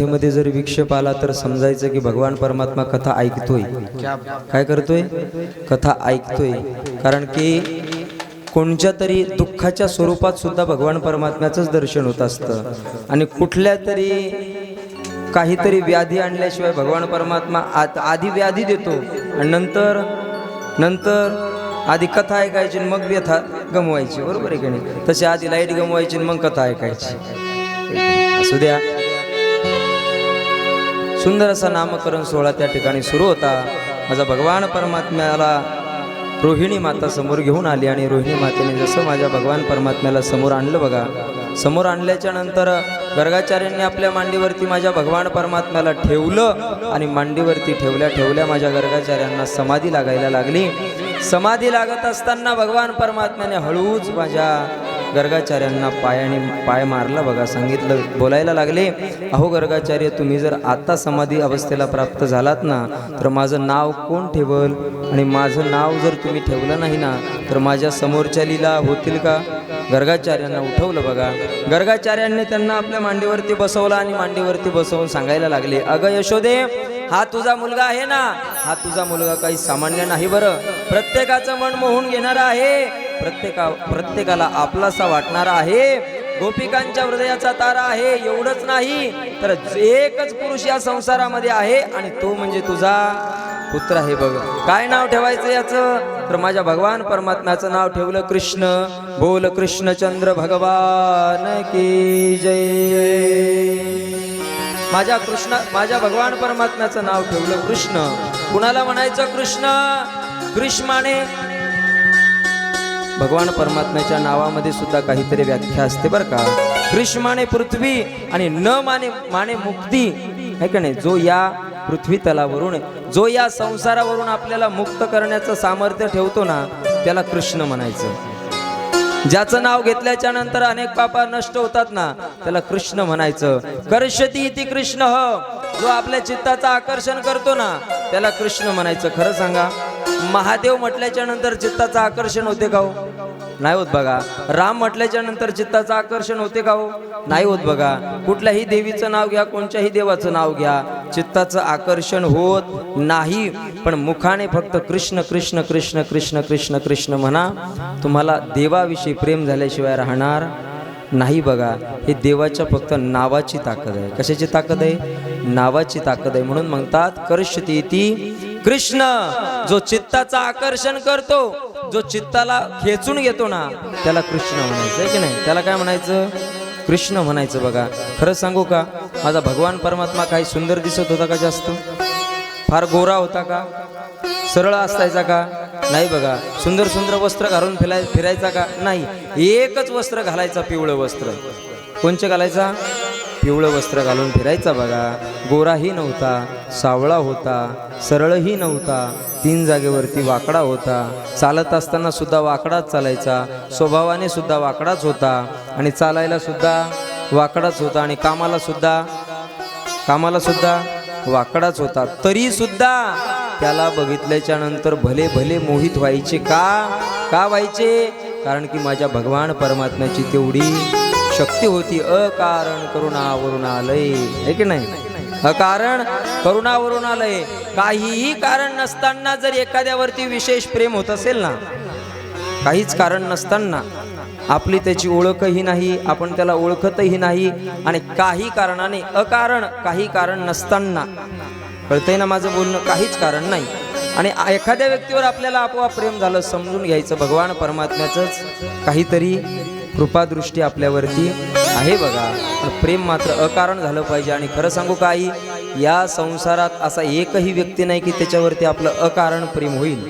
कथेमध्ये जर विक्षेप आला तर समजायचं की भगवान परमात्मा कथा ऐकतोय. काय करतोय? कथा ऐकतोय. कारण की कोणत्या तरी दुःखाच्या स्वरूपात सुद्धा भगवान परमात्म्याचंच दर्शन होत असतं. आणि कुठल्या तरी काहीतरी व्याधी आणल्याशिवाय भगवान परमात्मा आत- आधी व्याधी देतो आणि नंतर नंतर आधी कथा ऐकायची आणि मग व्यथा गमवायची. बरोबर आहे की नाही? तशी आधी लाइट गमवायची आणि मग कथा ऐकायची. असू द्या. सुंदर असा नामकरण सोहळा त्या ठिकाणी सुरू होता. माझा भगवान परमात्म्याला रोहिणी माता समोर घेऊन आली आणि रोहिणी मातेने जसं माझ्या भगवान परमात्म्याला समोर आणलं बघा. समोर आणल्याच्या नंतर गर्गाचार्यांनी आपल्या मांडीवरती माझ्या भगवान परमात्म्याला ठेवलं आणि मांडीवरती ठेवल्या ठेवल्या माझ्या गर्गाचार्यांना समाधी लागायला लागली. समाधी लागत असताना भगवान परमात्म्याने हळूच माझ्या गर्गाचार्यांना पायाने पाय मारला. बघा सांगितलं बोलायला लागले अहो गर्गाचार्य तुम्ही जर आता समाधी अवस्थेला प्राप्त झालात ना तर माझं नाव कोण ठेवल? आणि माझं नाव जर तुम्ही ठेवलं नाही ना तर माझ्या समोरच्या लीला होतील का? गर्गाचार्यांना उठवलं बघा. गर्गाचार्यांनी त्यांना आपल्या मांडीवरती बसवलं आणि मांडीवरती बसवून सांगायला लागले अगं यशोदे हा तुझा मुलगा आहे ना? हा तुझा मुलगा काही सामान्य नाही बरं. प्रत्येकाचं मन मोहून घेणारा आहे. प्रत्येका प्रत्येकाला आपलासा वाटणारा आहे. गोपिकांच्या हृदयाचा तारा आहे. एवढंच नाही तर एकच पुरुष या संसारामध्ये आहे आणि तो म्हणजे तुझा पुत्र आहे बघ. काय नाव ठेवायचं याचं? तर माझ्या भगवान परमात्म्याचं नाव ठेवलं कृष्ण. बोल कृष्णचंद्र भगवान की जय. माझ्या कृष्ण माझ्या भगवान परमात्म्याचं नाव ठेवलं कृष्ण. कुणाला म्हणायचं कृष्ण? कृष्माने भगवान परमात्म्याच्या नावामध्ये सुद्धा काहीतरी व्याख्या असते बरं का. कृष्माने पृथ्वी आणि न माने माने मुक्ती. आहे का नाही? जो या पृथ्वी तलावरून जो या संसारावरून आपल्याला मुक्त करण्याचं सामर्थ्य ठेवतो ना त्याला कृष्ण म्हणायचं. ज्याचं नाव घेतल्याच्या नंतर अनेक पापा नष्ट होतात ना त्याला कृष्ण म्हणायचं. कर्षती ती कृष्ण ह. जो आपल्या चित्ताचं आकर्षण करतो ना त्याला कृष्ण म्हणायचं. खरं सांगा. महादेव म्हटल्याच्या नंतर चित्ताचं आकर्षण होते का हो? नाही होत बघा. राम म्हटल्याच्या नंतर चित्ताचं आकर्षण होते का हो? नाही होत बघा. कुठल्याही देवीचं नाव घ्या कोणत्याही देवाचं नाव घ्या चित्ताचं आकर्षण होत नाही. पण मुखाने फक्त कृष्ण कृष्ण कृष्ण कृष्ण कृष्ण कृष्ण म्हणा तुम्हाला देवाविषयी प्रेम झाल्याशिवाय राहणार नाही बघा. हे देवाच्या फक्त नावाची ताकद आहे. कशाची ताकद आहे? नावाची ताकद आहे. म्हणून म्हणतात कर्षती ती कृष्ण. जो चित्ताचं आकर्षण करतो जो चित्ताला खेचून घेतो ना त्याला कृष्ण म्हणायचं आहे की नाही? त्याला काय म्हणायचं? कृष्ण म्हणायचं बघा. खरं सांगू का? माझा भगवान परमात्मा काही सुंदर दिसत होता का जास्त? फार गोरा होता का? सरळ असायचा का? नाही बघा. सुंदर सुंदर वस्त्र घालून फिराय फिरायचा का? नाही. एकच वस्त्र घालायचा पिवळं वस्त्र. कोणचं घालायचा? पिवळं वस्त्र घालून फिरायचा बघा. गोराही नव्हता सावळा होता सरळही नव्हता तीन जागेवरती वाकडा होता. चालत असताना सुद्धा वाकडाच चालायचा. स्वभावाने सुद्धा वाकडाच होता आणि चालायला सुद्धा वाकडाच होता आणि कामाला सुद्धा कामाला सुद्धा वाकडाच होता. तरी सुद्धा त्याला बघितल्याच्या नंतर भले भले मोहित व्हायचे का? का व्हायचे? कारण की माझ्या भगवान परमात्म्याची तेवढी शक्ती होती. अकारण करुणावरून आलय आहे की नाही? अकारण करुणावरून आलय काहीही कारण नसताना जर एखाद्यावरती विशेष प्रेम होत असेल ना काहीच कारण नसताना आपली त्याची ओळखही नाही आपण त्याला ओळखतही नाही आणि काही कारणाने अकारण काही कारण नसताना. कळतंय ना माझं बोलणं? काहीच कारण नाही. आणि एखाद्या व्यक्तीवर आपल्याला आपोआप प्रेम झालं समजून घ्यायचं भगवान परमात्म्याचंच काहीतरी कृपादृष्टी आपल्यावरती आहे बघा. पण प्रेम मात्र अकारण झालं पाहिजे. आणि खरं सांगू काही या संसारात असा एकही व्यक्ती नाही की त्याच्यावरती आपलं अकारण प्रेम होईल.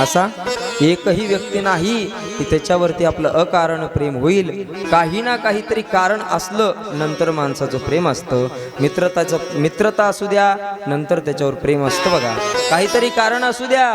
असा? एकही व्यक्ती नाही की त्याच्यावरती आपलं अकारण प्रेम होईल. काही ना काहीतरी कारण असलं नंतर माणसाचं प्रेम असतं. मित्रताचं मित्रता असू द्या नंतर त्याच्यावर प्रेम असतं बघा. काहीतरी कारण असू द्या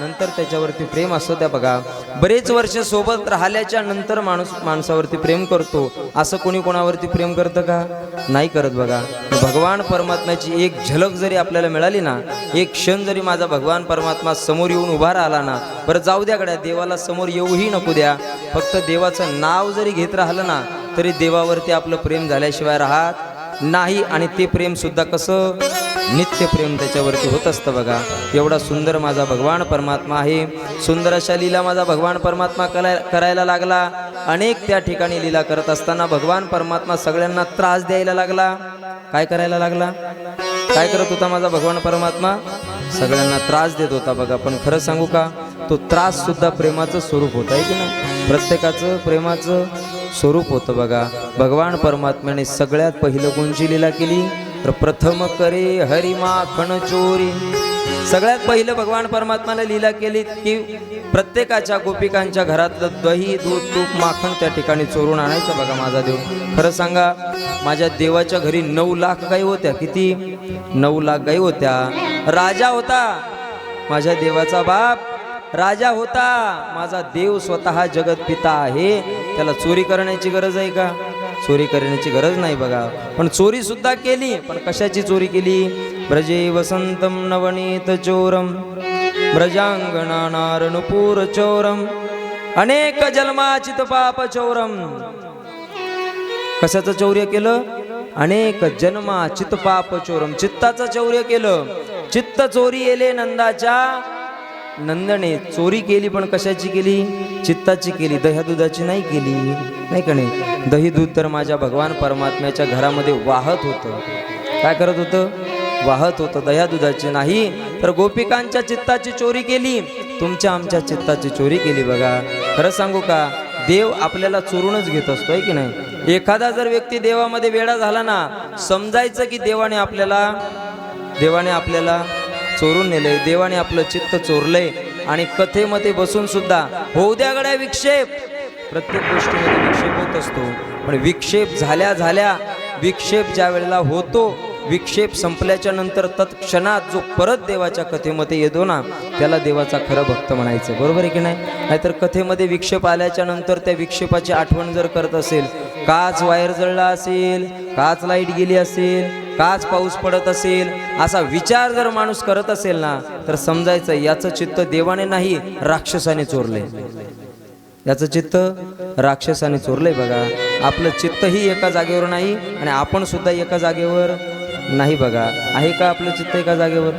नंतर त्याच्यावरती प्रेम असतं त्या बघा. बरेच वर्ष सोबत राहिल्याच्या नंतर माणूस माणसावरती प्रेम करतो. असं कोणी कोणावरती प्रेम करतं का? नाही करत बघा. भगवान परमात्म्याची एक झलक जरी आपल्याला मिळाली ना एक क्षण जरी माझा भगवान परमात्मा समोर येऊन उभा राहिला ना बरं जाऊ द्या गड्या देवाला समोर येऊही नको द्या. फक्त देवाचं नाव जरी घेत राहिलं ना तरी देवावरती आपलं प्रेम झाल्याशिवाय राहत नाही आणि ते प्रेम सुद्धा कसं? नित्य प्रेम त्याच्यावरती होत असतं बघा. एवढा सुंदर माझा भगवान परमात्मा आहे. सुंदर अशा लीला माझा भगवान परमात्मा कला करायला लागला. अनेक त्या ठिकाणी लीला करत असताना भगवान परमात्मा सगळ्यांना त्रास द्यायला लागला. काय करायला लागला? काय करत होता माझा भगवान परमात्मा? सगळ्यांना त्रास देत होता बघा. पण खरं सांगू का? तो त्रास सुद्धा प्रेमाचं स्वरूप होतं आहे की ना प्रत्येकाचं प्रेमाचं स्वरूप होतं बघा. भगवान परमात्म्याने सगळ्यात पहिलं कोणची लीला केली. तर प्रथम करे हरिमाखण चोरी. सगळ्यात पहिलं भगवान परमात्माने लीला केली की प्रत्येकाच्या गोपिकांच्या घरातलं दही दूध तूप माखण त्या ठिकाणी चोरून आणायचं बघा माझा देव. खरं सांगा माझ्या देवाच्या घरी नऊ लाख गाई होत्या. किती? नऊ लाख गाई होत्या. राजा होता. माझ्या देवाचा बाप राजा होता. माझा देव स्वतः जगतपिता आहे. त्याला चोरी करण्याची गरज आहे का? चोरी करण्याची गरज नाही बघा. पण चोरी सुद्धा केली. पण कशाची चोरी केली? ब्रजे वसंतम नवनीत चोरम. ब्रजांगणा नारणपूर चोरम. अनेक जन्माचित पाप चोरम. कशाचं चौर्य केलं? अनेक जन्मा चित पाप चोरम. चित्ताचं चौर्य केलं. चित्त चोरी येले नंदाच्या नंदने चोरी केली पण कशाची केली? चित्ताची केली दह्या दुधाची नाही केली. नाही का नाही? दही दूध तर माझ्या भगवान परमात्म्याच्या घरामध्ये वाहत होतं. काय करत होतं? वाहत होतं. दह्या दुधाची नाही तर गोपिकांच्या चित्ताची चोरी केली. तुमच्या आमच्या चित्ताची चोरी केली बघा. खरं सांगू का? देव आपल्याला चोरूनच घेत असतो आहे की नाही? एखादा जर व्यक्ती देवामध्ये वेडा झाला ना समजायचं की देवाने आपल्याला देवाने आपल्याला चोरून नेलंय. देवाने आपलं चित्त चोरलंय. आणि कथेमध्ये बसून सुद्धा होऊ द्या गड्या विक्षेप. प्रत्येक गोष्टीमध्ये विक्षेप होत असतो. पण विक्षेप झाल्या झाल्या विक्षेप ज्या वेळेला होतो विक्षेप संपल्याच्या नंतर तत्क्षणात जो परत देवाच्या कथेमध्ये येतो ना त्याला देवाचा खरं भक्त म्हणायचं. बरोबर आहे की नाही? नाहीतर कथेमध्ये विक्षेप आल्याच्यानंतर त्या विक्षेपाची आठवण जर करत असेल काच वायर जळला असेल काच लाइट गेली असेल काच पाऊस पडत असेल असा विचार जर माणूस करत असेल ना तर समजायचं याचं चित्त देवाने नाही राक्षसाने चोरले याचं चित्त राक्षसाने चोरलंय बघा. आपलं चित्तही एका जागेवर नाही आणि आपण सुद्धा एका जागेवर नाही बघा. आहे का आपलं चित्त एका जागेवर?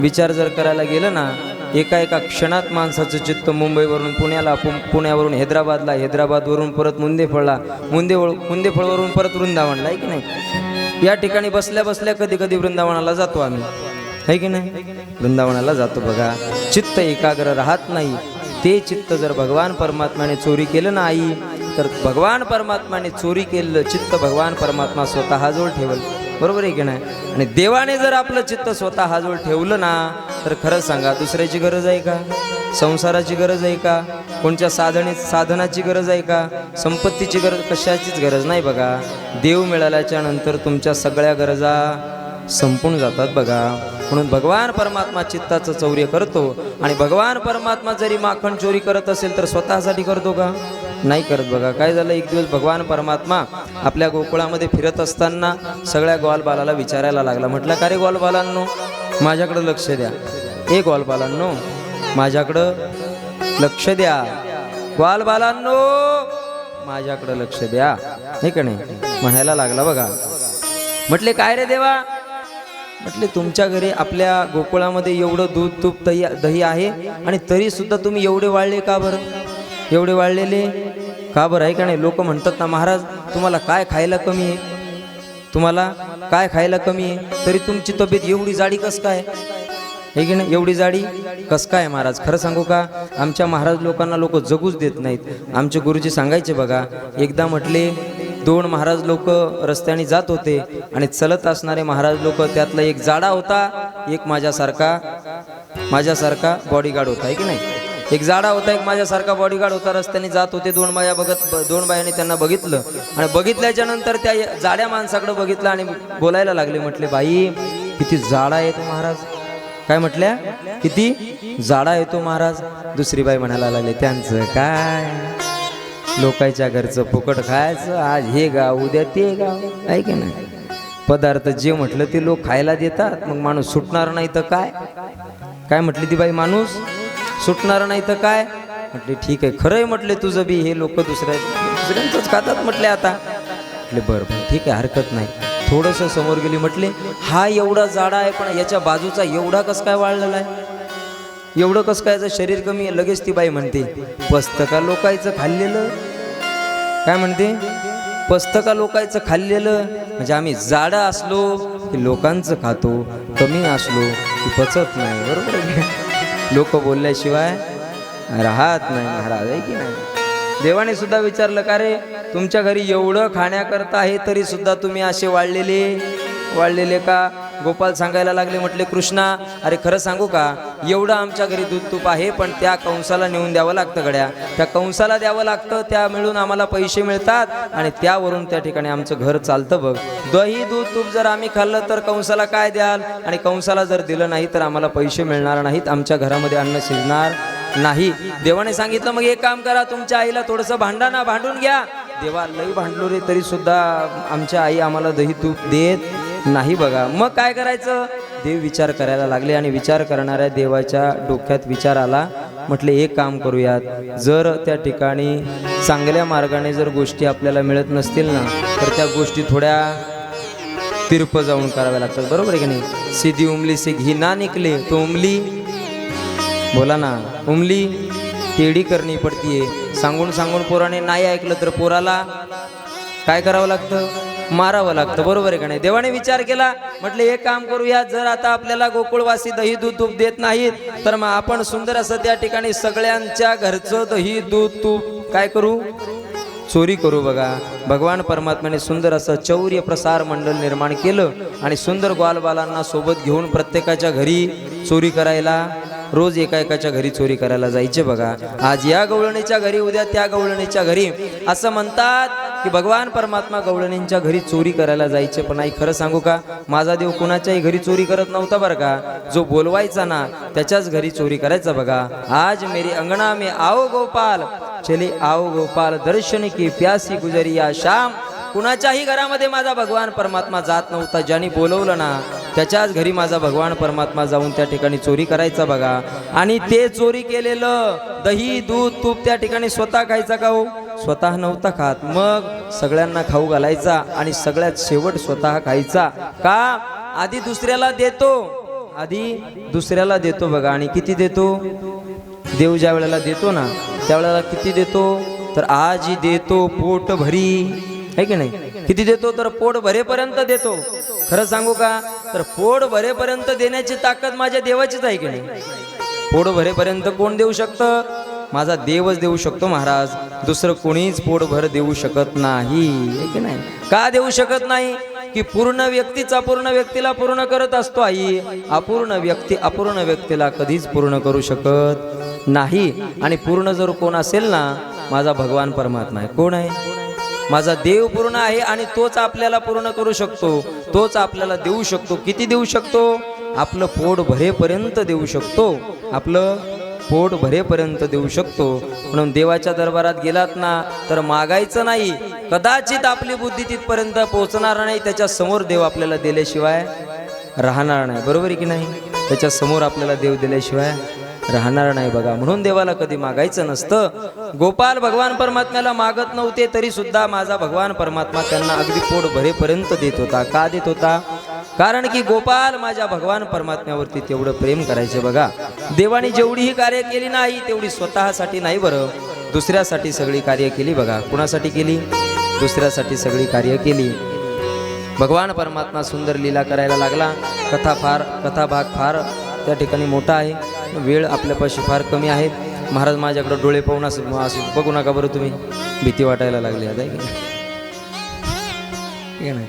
विचार जर करायला गेलं ना एका एका क्षणात माणसाचं चित्त मुंबईवरून पुण्याला पु पुण्यावरून हैदराबादला हैदराबादवरून परत मुंदेफळला मुंदेवळ मुंदेफळवरून परत वृंदावनला आहे की नाही? या ठिकाणी बसल्या बसल्या कधी कधी वृंदावनाला जातो आम्ही. आहे की नाही? वृंदावनाला जातो बघा. चित्त एकाग्र राहत नाही. ते चित्त जर भगवान परमात्म्याने चोरी केलं ना आई तर भगवान परमात्माने चोरी केलेलं चित्त भगवान परमात्मा स्वतः जवळ ठेवलं. बरोबर आहे की नाही? आणि देवाने जर आपलं चित्त स्वतः हाजवळ ठेवलं ना तर खरं सांगा दुसऱ्याची गरज आहे का? संसाराची गरज आहे का? कोणत्या साधने साधनाची गरज आहे का? संपत्तीची गरज कशाचीच गरज नाही बघा. देव मिळाल्याच्या नंतर तुमच्या सगळ्या गरजा संपून जातात बघा. म्हणून भगवान परमात्मा चित्ताचं चौर्य करतो आणि भगवान परमात्मा जरी माखण चोरी करत असेल तर स्वतःसाठी करतो का? नाही करत बघा. काय झालं? एक दिवस भगवान परमात्मा आपल्या गोकुळामध्ये फिरत असताना सगळ्या ग्वालबालाला विचारायला लागला. म्हटलं का रे ग्वालबालांनो? माझ्याकडं लक्ष द्या. ए ग्वालबालांनो माझ्याकडं लक्ष द्या. ग्वालबालांनो माझ्याकडं लक्ष द्या. हे का नाही? म्हणायला लागला बघा. म्हटले काय रे देवा? म्हटले तुमच्या घरी आपल्या गोकुळामध्ये एवढं दूध तूप दही दही आहे आणि तरी सुद्धा तुम्ही एवढे वाळले का बरं? एवढे वाळलेले? का बरं? आहे का नाही लोक म्हणतात ना महाराज तुम्हाला काय खायला कमी आहे? तुम्हाला काय खायला कमी आहे? तरी तुमची तब्येत एवढी जाडी कस काय? हे की नाही? एवढी जाडी कस काय महाराज? खरं सांगू का? आमच्या महाराज लोकांना लोक जगूच देत नाहीत. आमचे गुरुजी सांगायचे बघा एकदा म्हटले दोन महाराज लोक रस्त्याने जात होते आणि चलत असणारे महाराज लोक त्यातला एक जाडा होता एक माझ्यासारखा माझ्यासारखा बॉडीगार्ड होता. आहे की नाही? एक जाडा होता एक माझ्यासारखा बॉडीगार्ड होता रस्त्याने जात होते दोन बाया बघत दोन बायांनी त्यांना बघितलं. आणि बघितल्याच्या नंतर त्या जाड्या माणसाकडे बघितलं आणि बोलायला लागले म्हटले बाई किती जाडा आहे तो महाराज. काय म्हटल्या? किती जाडा येतो महाराज. दुसरी बाई म्हणायला लागले त्यांचं काय? लोकांच्या घरचं फुकट खायचं आज हे गाव उद्या ते गाव. आहे की नाही? पदार्थ जे म्हटलं ते लोक खायला देतात मग माणूस सुटणार नाही तर काय? काय म्हटली ती बाई माणूस? सुटणार नाही तर काय? म्हटले ठीक आहे खरंय म्हटले तुझं बी हे लोक दुसऱ्या दुसऱ्यांचंच खातात म्हटले आता. म्हटले बरं बरं ठीक आहे हरकत नाही. थोडंसं समोर गेली म्हटले हा एवढा जाडा आहे पण याच्या बाजूचा एवढा कस काय वाढलेला आहे? एवढं कसं काय शरीर कमी आहे? लगेच ती बाई म्हणते पस्तका लोकायचं खाल्लेलं. काय म्हणते? पस्तका लोकायचं खाल्लेलं. म्हणजे आम्ही जाडं असलो की लोकांचं खातो कमी असलो की पचत नाही. बरोबर लोक बोलल्याशिवाय राहत नाही महाराज आहे की नाही? देवाने सुद्धा विचारलं का रे तुमच्या घरी एवढं खाण्याकरता आहे तरी सुद्धा तुम्ही असे वाढलेले वाढलेले का? गोपाल सांगायला लागले म्हटले कृष्णा अरे खरं सांगू का? एवढं आमच्या घरी दूध तूप आहे पण त्या कंसाला नेऊन द्यावं लागतं गड्या. त्या कंसाला द्यावं लागतं त्या मिळून आम्हाला पैसे मिळतात आणि त्यावरून त्या ठिकाणी आमचं घर चालतं बघ. दही दूध तूप जर आम्ही खाल्लं तर कंसाला काय द्याल? आणि कंसाला जर दिलं नाही तर आम्हाला पैसे मिळणार नाहीत. आमच्या घरामध्ये अन्न शिजणार नाही. देवाने सांगितलं मग एक काम करा तुमच्या आईला थोडंसं भांडा ना भांडून घ्या. देवा लई भांडलो रे तरी सुद्धा आमच्या आई आम्हाला दही तूप देत नाही बघा. मग काय करायचं? देव विचार करायला लागले आणि विचार करणाऱ्या देवाच्या डोक्यात विचार आला. म्हटले एक काम करूयात. जर त्या ठिकाणी चांगल्या मार्गाने जर गोष्टी आपल्याला मिळत नसतील ना तर त्या गोष्टी थोड्या तिरप जाऊन कराव्या लागतात. बरोबर आहे की नाही? सिधी उमली से घी ना निकले तो उमली बोला ना. उमली टेडी करणी पडतीये. सांगून सांगून पोराने नाही ऐकलं तर पोराला काय करावं लागतं? मारावं लागतं. बरोबर आहे का नाही? देवाने विचार केला म्हटलं एक काम करूया जर आता आपल्याला गोकुळवासी दही दूध तूप देत नाहीत तर मग आपण सुंदर असं त्या ठिकाणी सगळ्यांच्या घरचं दही दूध तूप काय करू? चोरी करू बघा. भगवान परमात्म्याने सुंदर असं चौर्य प्रसार मंडळ निर्माण केलं आणि सुंदर ग्वालबालांना सोबत घेऊन प्रत्येकाच्या घरी चोरी करायला रोज एका एकाच्या घरी चोरी करायला जायचे बघा. आज या गवळणीच्या घरी उद्या त्या गवळणीच्या घरी. असं म्हणतात की भगवान परमात्मा गवळणींच्या घरी चोरी करायला जायचे. पण आई खरं सांगू का? माझा देव कुणाच्याही घरी चोरी करत नव्हता बरं का? जो बोलवायचा ना त्याच्याच घरी चोरी करायचा बघा. आज मेरी अंगणा में आओ गोपाल. चले आओ गोपाल दर्शन की प्यासी गुजरिया श्याम कुणाच्याही घरामध्ये माझा भगवान परमात्मा जात नव्हता ज्यांनी बोलवलं ना त्याच्याच घरी माझा भगवान परमात्मा जाऊन त्या ठिकाणी चोरी करायचा बघा. आणि ते चोरी केलेलं दही दूध तूप त्या ठिकाणी स्वतः खायचा का हो? स्वतः नव्हता खात. मग सगळ्यांना खाऊ घालायचा आणि सगळ्यात शेवट स्वतः खायचा. का? आधी दुसऱ्याला देतो. आधी दुसऱ्याला देतो बघा. आणि किती देतो? देव ज्या वेळेला देतो ना त्यावेळेला किती देतो? तर आजी देतो पोट भरी आहे की नाही? किती देतो? तर पोट भरेपर्यंत देतो. खरं सांगू का? तर पोट भरेपर्यंत देण्याची ताकद माझ्या देवाचीच आहे की नाही? पोट भरेपर्यंत कोण देऊ शकतं? माझा देवच देऊ शकतो महाराज. दुसरं कोणीच पोटभर देऊ शकत नाही. की नाही? का देऊ शकत नाही? की पूर्ण व्यक्तीचा पूर्ण व्यक्तीला पूर्ण करत असतो आई. अपूर्ण व्यक्ती अपूर्ण व्यक्तीला कधीच पूर्ण करू शकत नाही. आणि पूर्ण जर कोण असेल ना माझा भगवान परमात्मा आहे. कोण आहे? माझा देव पूर्ण आहे आणि तोच आपल्याला पूर्ण करू शकतो. तोच आपल्याला देऊ शकतो. किती देऊ शकतो? आपलं पोट भरेपर्यंत देऊ शकतो. आपलं पोट भरेपर्यंत देऊ शकतो. म्हणून देवाच्या दरबारात गेलात ना तर मागायचं नाही. कदाचित आपली बुद्धी तिथपर्यंत पोहोचणार नाही त्याच्यासमोर देव आपल्याला दिल्याशिवाय राहणार नाही. बरोबर आहे की नाही? त्याच्यासमोर आपल्याला देव दिल्याशिवाय राहणार नाही बघा. म्हणून देवाला कधी मागायचं नसतं. गोपाल भगवान परमात्म्याला मागत नव्हते तरी सुद्धा माझा भगवान परमात्मा त्यांना अगदी पोट भरेपर्यंत देत होता. का देत होता? कारण की गोपाल माझ्या भगवान परमात्म्यावरती तेवढं प्रेम करायचे बघा. देवाने जेवढी ही कार्य केली नाही तेवढी स्वतःसाठी नाही बरं. दुसऱ्यासाठी सगळी कार्य केली बघा. कुणासाठी केली? दुसऱ्यासाठी सगळी कार्य केली. भगवान परमात्मा सुंदर लीला करायला लागला. कथा फार कथा भाग फार त्या ठिकाणी मोठा आहे. वेळ आपल्यापाशी फार कमी आहे महाराज माझ्याकडं डोळे पाहून असं असं बघू नका बरं तुम्ही. भीती वाटायला लागली आता आहे. की नाही?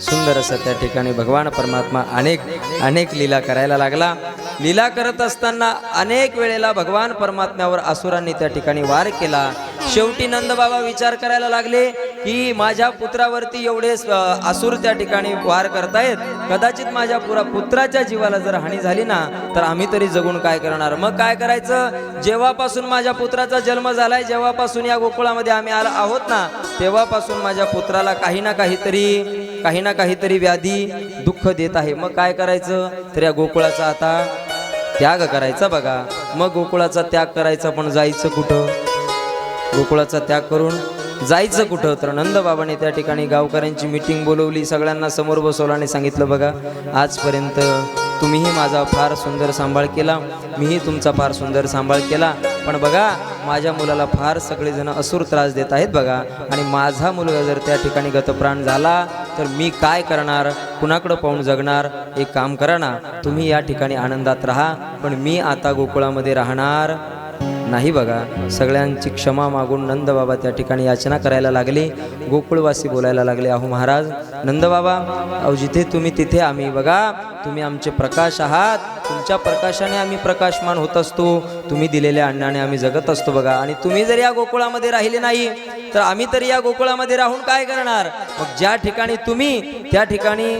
सुंदर असं त्या ठिकाणी भगवान परमात्मा अनेक अनेक लीला करायला लागला. लीला करत असताना अनेक वेळेला भगवान परमात्म्यावर असुरांनी त्या ठिकाणी वार केला. शेवटी नंदबाबा विचार करायला लागले की माझ्या पुत्रावरती एवढे असुर त्या ठिकाणी वार करतायत. कदाचित माझ्या पुरा पुत्राच्या जीवाला जर हानी झाली ना तर आम्ही तरी जगून काय करणार? मग काय करायचं? जेव्हापासून माझ्या पुत्राचा जन्म झालाय जेव्हापासून या गोकुळामध्ये आम्ही आला आहोत ना तेव्हापासून माझ्या पुत्राला काही ना काहीतरी काही ना काहीतरी व्याधी दुःख देत आहे. मग काय करायचं? तर या गोकुळाचा आता त्याग करायचा बघा. मग गोकुळाचा त्याग करायचा पण जायचं कुठं? गोकुळाचा त्याग करून जायचं कुठं? तर नंदबाबाने त्या ठिकाणी गावकऱ्यांची मिटिंग बोलवली. सगळ्यांना समोर बसवलं आणि सांगितलं बघा आजपर्यंत तुम्हीही माझा फार सुंदर सांभाळ केला. मीही तुमचा फार सुंदर सांभाळ केला. पण बघा माझ्या मुलाला फार सगळेजण असुर त्रास देत आहेत बघा. आणि माझा मुलगा जर त्या ठिकाणी गतप्राण झाला तर मी काय करणार? कुणाकडं पाहून जगणार? एक काम करा ना तुम्ही या ठिकाणी आनंदात राहा. पण मी आता गोकुळामध्ये राहणार नाही बघा. सगळ्यांची क्षमा मागून नंदबाबा त्या ठिकाणी याचना करायला लागली. गोकुळवासी बोलायला लागले अहो महाराज नंदबाबा अहो जिथे तुम्ही तिथे आम्ही बघा. तुम्ही आमचे प्रकाश आहात. तुमच्या प्रकाशाने आम्ही प्रकाशमान होत असतो. तुम्ही दिलेल्या अन्नाने आम्ही जगत असतो बघा. आणि तुम्ही जर या गोकुळामध्ये राहिले नाही तर आम्ही तरी या गोकुळामध्ये राहून काय करणार? मग ज्या ठिकाणी तुम्ही त्या ठिकाणी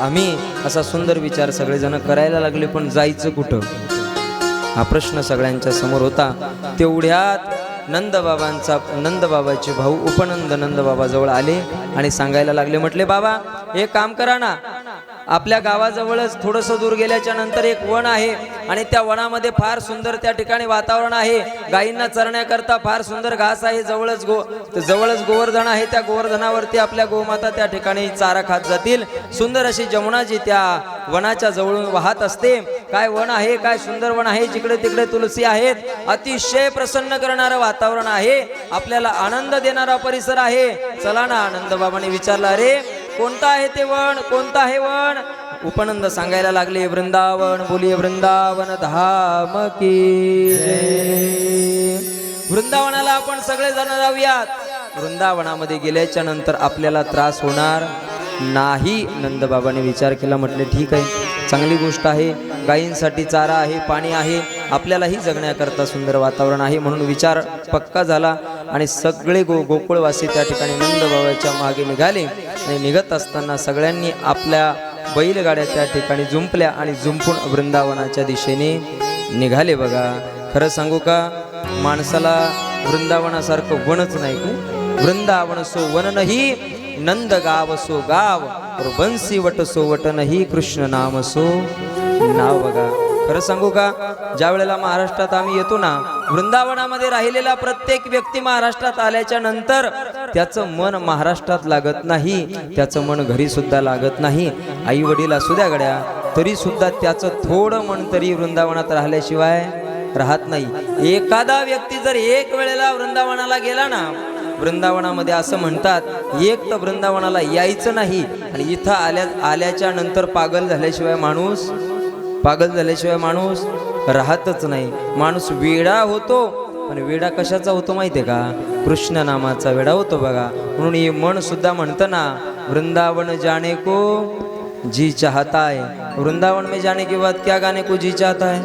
आम्ही असा सुंदर विचार सगळेजण करायला लागले पण जायचं कुठं? हा प्रश्न सगळ्यांच्या समोर होता. तेवढ्यात नंदबाबांचा नंदबाबाचे भाऊ उपनंद नंदबाबाजवळ आले आणि सांगायला लागले म्हटले बाबा हे काम करा ना आपल्या गावाजवळच थोडंसं दूर गेल्याच्यानंतर एक वन आहे आणि त्या वनामध्ये फार सुंदर त्या ठिकाणी वातावरण आहे. गायींना चरण्याकरता फार सुंदर घास आहे. जवळच गो जवळच गोवर्धन आहे. त्या गोवर्धनावरती आपल्या गोमाता त्या ठिकाणी चारा खात जातील. सुंदर अशी जमुना जी त्या वनाच्या जवळून वाहत असते. काय वन आहे काय सुंदर वन आहे जिकडे तिकडे तुलसी आहेत. अतिशय प्रसन्न करणारं वातावरण आहे. आपल्याला आनंद देणारा परिसर आहे. चला ना आनंद बाबाने विचारला अरे कोणतं आहे ते वन कोणतं आहे वन उपनंद सांगायला लागले वृंदावन बोलिये वृंदावन धाम की वृंदावनाला आपण सगळे जण जाऊयात. वृंदावनामध्ये गेल्याच्यानंतर आपल्याला त्रास होणार नाही. नंदबाबाने विचार केला म्हटले ठीक आहे चांगली गोष्ट आहे. गायींसाठी चारा आहे पाणी आहे. आपल्यालाही जगण्याकरता सुंदर वातावरण आहे. म्हणून विचार पक्का झाला आणि सगळे गो गोकुळवासी त्या ठिकाणी नंदबाबाच्या मागे निघाले. आणि निघत असताना सगळ्यांनी आपल्या बैलगाड्या त्या ठिकाणी जुंपल्या आणि जुंपून वृंदावनाच्या दिशेने निघाले बघा. खरं सांगू का? माणसाला वृंदावनासारखं वनच नाही का वृंदावन सो वन नाही नंद गाव सो गाव बंसी वट सो वट नाही कृष्ण नाम सो नाव बघा. खरं सांगू का? ज्या वेळेला महाराष्ट्रात आम्ही येतो ना वृंदावनामध्ये राहिलेला प्रत्येक व्यक्ती महाराष्ट्रात आल्याच्यानंतर त्याचं मन महाराष्ट्रात लागत नाही त्याचं मन घरी सुद्धा लागत नाही. आई वडील असू द्या गड्या तरी सुद्धा त्याचं थोडं मन तरी वृंदावनात राहिल्याशिवाय राहत नाही. एखादा व्यक्ती जर एक वेळेला वृंदावनाला गेला ना वृंदावनामध्ये असं म्हणतात एक तर वृंदावनाला यायचं नाही आणि इथं आल्या आल्याच्यानंतर पागल झाल्याशिवाय माणूस पागल झाल्याशिवाय माणूस राहतच नाही. माणूस वेडा होतो पण वेडा कशाचा होतो माहितीये का? कृष्ण नामाचा वेडा होतो बघा. म्हणून हे मन सुद्धा म्हणतं ना वृंदावन जाणे को जी चाहता है वृंदावन में जाने के बाद क्या गाने को जी चाहता है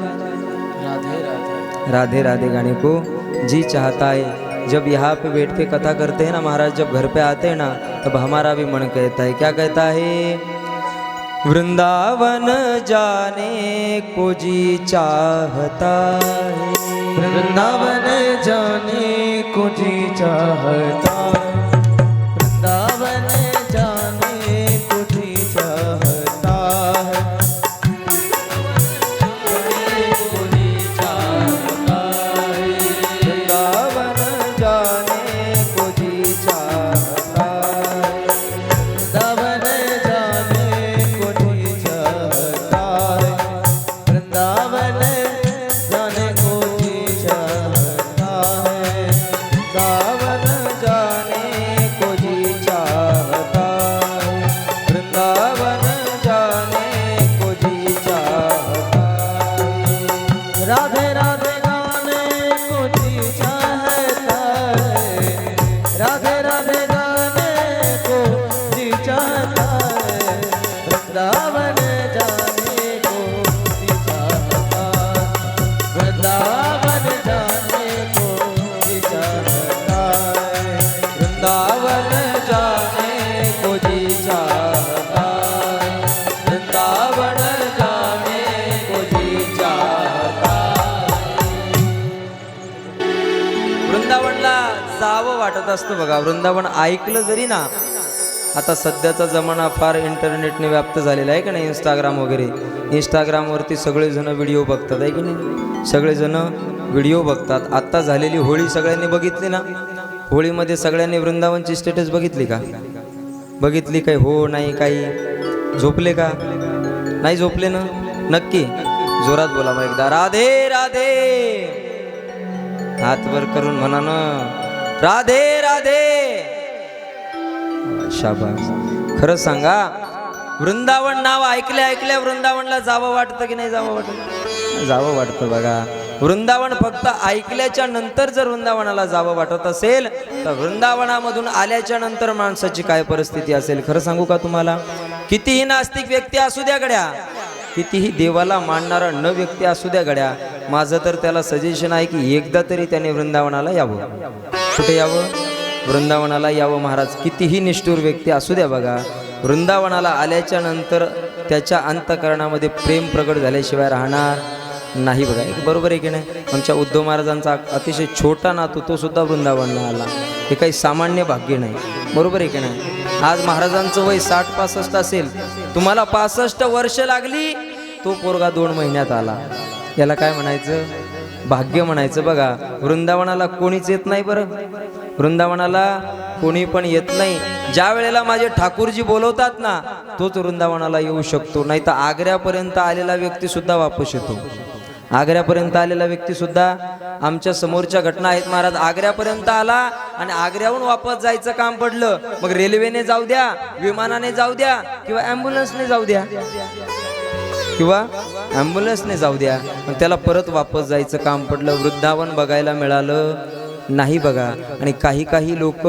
राधे। राधे गाने को जी चाहता है जब यहाँ पे बैठ के कथा करते हैं ना महाराज जब घर पे आते हैं ना तब हमारा भी मन कहता है क्या कहता है? वृंदावन जाने को जी चाहता है। वृंदावन जाने को जी चाहता जरी ना आता सध्याचा जमाना फार इंटरनेटने व्याप्त झालेला आहे का नाही इंस्टाग्राम वगैरे? इंस्टाग्रामवरती सगळेजण व्हिडिओ बघतात आहे की नाही? सगळेजण व्हिडिओ बघतात. आत्ता झालेली होळी सगळ्यांनी बघितली ना? होळीमध्ये सगळ्यांनी वृंदावनची स्टेटस बघितली का? बघितली काही हो नाही काही. झोपले का? नाही झोपले ना? नक्की. जोरात बोला मग एकदा. राधे राधे. हात वर करून म्हणा ना. राधे राधे. शाबास. खरं सांगा वृंदावन नाव ऐकल्या ऐकल्या वृंदावनला जावं वाटतं की नाही जावं वाटत? जावं वाटतं बघा. वृंदावन फक्त ऐकल्याच्या नंतर जर वृंदावनाला जावं वाटत असेल तर वृंदावनामधून आल्याच्यानंतर माणसाची काय परिस्थिती असेल? खरं सांगू का तुम्हाला? कितीही नास्तिक व्यक्ती असू द्या गड्या. कितीही देवाला मानणारा न व्यक्ती असू द्या गड्या. माझं तर त्याला सजेशन आहे की एकदा तरी त्याने वृंदावनाला यावं. कुठे यावं? वृंदावनाला यावं महाराज. कितीही निष्ठूर व्यक्ती असू द्या बघा. वृंदावनाला आल्याच्यानंतर त्याच्या अंतकरणामध्ये प्रेम प्रगट झाल्याशिवाय राहणार नाही बघा. एक बरोबर आहे की नाही? आमच्या उद्धव महाराजांचा अतिशय छोटा नातू तो सुद्धा वृंदावनला आला. हे काही सामान्य भाग्य नाही. बरोबर आहे की नाही? आज महाराजांचं वय साठ पासष्ट असेल. तुम्हाला पासष्ट वर्ष लागली तो पोरगा दोन महिन्यात आला. याला काय म्हणायचं? भाग्य म्हणायचं बघा. वृंदावनाला कोणीच येत नाही बरं. वृंदावनाला कोणी पण येत नाही. ज्या वेळेला माझे ठाकूरजी बोलवतात ना तोच वृंदावनाला येऊ शकतो. नाही तर आग्र्यापर्यंत आलेला व्यक्ती सुद्धा वापस येतो. आग्र्यापर्यंत आलेला व्यक्ती सुद्धा आमच्या समोरच्या घटना आहेत महाराज. आग्र्यापर्यंत आला आणि आग्र्याहून वापस जायचं काम पडलं. मग रेल्वेने जाऊ द्या विमानाने जाऊ द्या किंवा ॲम्ब्युलन्सने जाऊ द्या. किंवा ॲम्ब्युलन्सने जाऊ द्या. मग त्याला परत वापस जायचं काम पडलं. वृद्धावन बघायला मिळालं. नाही बघा. आणि काही काही लोक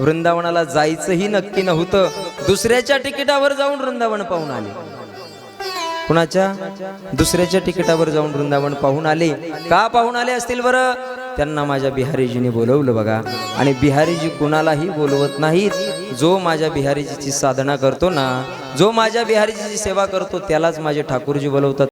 वृंदावनाला जायचंही नक्की नव्हतं. दुसऱ्याच्या तिकिटावर जाऊन वृंदावन पाहून आले. कुणाच्या? दुसऱ्याच्या तिकिटावर जाऊन वृंदावन पाहून आले. का पाहून आले असतील बरं? त्यांना माझ्या बिहारीजीने बोलवलं बघा. आणि बिहारीजी कुणालाही बोलवत नाहीत. जो माझ्या बिहारीजीची साधना करतो ना जो माझ्या बिहारीजीची सेवा करतो त्यालाच माझे ठाकूरजी बोलवतात.